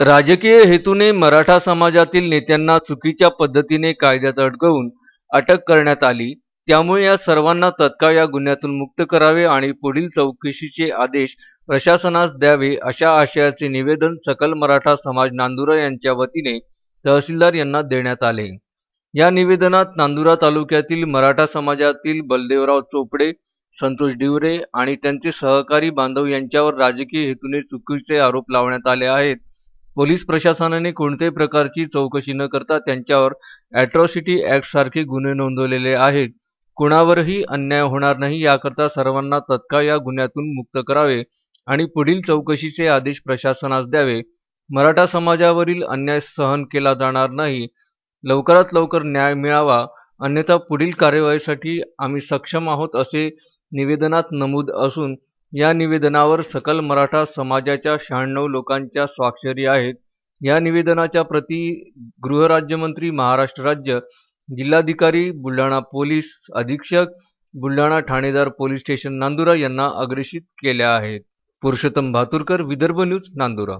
राजकीय हेतूने मराठा समाजातील नेत्यांना चुकीच्या पद्धतीने कायद्यात अडकवून अटक करण्यात आली. त्यामुळे या सर्वांना तत्काळ या गुन्ह्यातून मुक्त करावे आणि पुढील चौकशीचे आदेश प्रशासनास द्यावे अशा आशयाचे निवेदन सकल मराठा समाज नांदुरा यांच्या वतीने तहसीलदार यांना देण्यात आले. या निवेदनात नांदुरा तालुक्यातील मराठा समाजातील बलदेवराव चोपडे संतोष डिवरे आणि त्यांचे सहकारी बांधव यांच्यावर राजकीय हेतूने चुकीचे आरोप लावण्यात आले आहेत. पोलीस प्रशासनाने कोणत्याही प्रकारची चौकशी न करता त्यांच्यावर ॲट्रॉसिटी ॲक्टसारखे गुन्हे नोंदवलेले आहेत. कुणावरही अन्याय होणार नाही याकरता सर्वांना तत्काळ या गुन्ह्यातून मुक्त करावे आणि पुढील चौकशीचे आदेश प्रशासनास द्यावे. मराठा समाजावरील अन्याय सहन केला जाणार नाही. लवकरात लवकर न्याय मिळावा. अन्यथा पुढील कार्यवाहीसाठी आम्ही सक्षम आहोत असे निवेदनात नमूद असून या निवेदनावर सकल मराठा समाजाच्या शहाण्णव लोकांच्या स्वाक्षरी आहेत. या निवेदनाच्या प्रती गृहराज्यमंत्री महाराष्ट्र राज्य जिल्हाधिकारी बुलढाणा पोलीस अधीक्षक बुलढाणा ठाणेदार पोलीस स्टेशन नांदुरा यांना अग्रेषित केल्या आहेत. पुरुषोत्तम भातुरकर विदर्भ न्यूज नांदुरा.